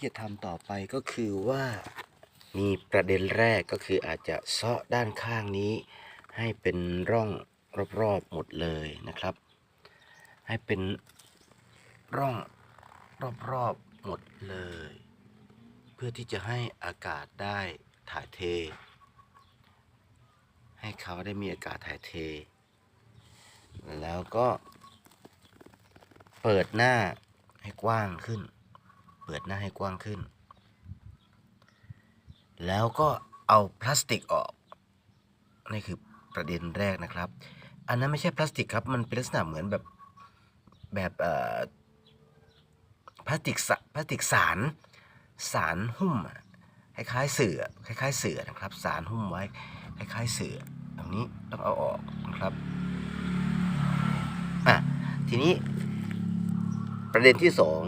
ที่จะทำต่อไปก็คือว่ามีประเด็นแรกก็คืออาจจะเซาะด้านข้างนี้ ให้เป็นร่องรอบๆหมดเลยนะครับ ให้เป็นร่องรอบๆหมดเลย เพื่อที่จะให้อากาศได้ถ่ายเท ให้เขาได้มีอากาศถ่ายเท แล้วก็เปิดหน้าให้กว้างขึ้น ปิดหน้าให้กว้างขึ้น แล้วก็เอาพลาสติกออกนี่คือประเด็นแรกนะครับ อันนั้นไม่ใช่พลาสติกครับ มันเป็นลักษณะเหมือนแบบแบบพลาสติกสพลาสติกสารสารหุ้มคล้ายๆเสือคล้ายๆเสือนะครับ สารหุ้มไว้คล้ายๆเสือตรงนี้ต้องเอาออกนะครับอะทีนี้ประเด็นที่สอง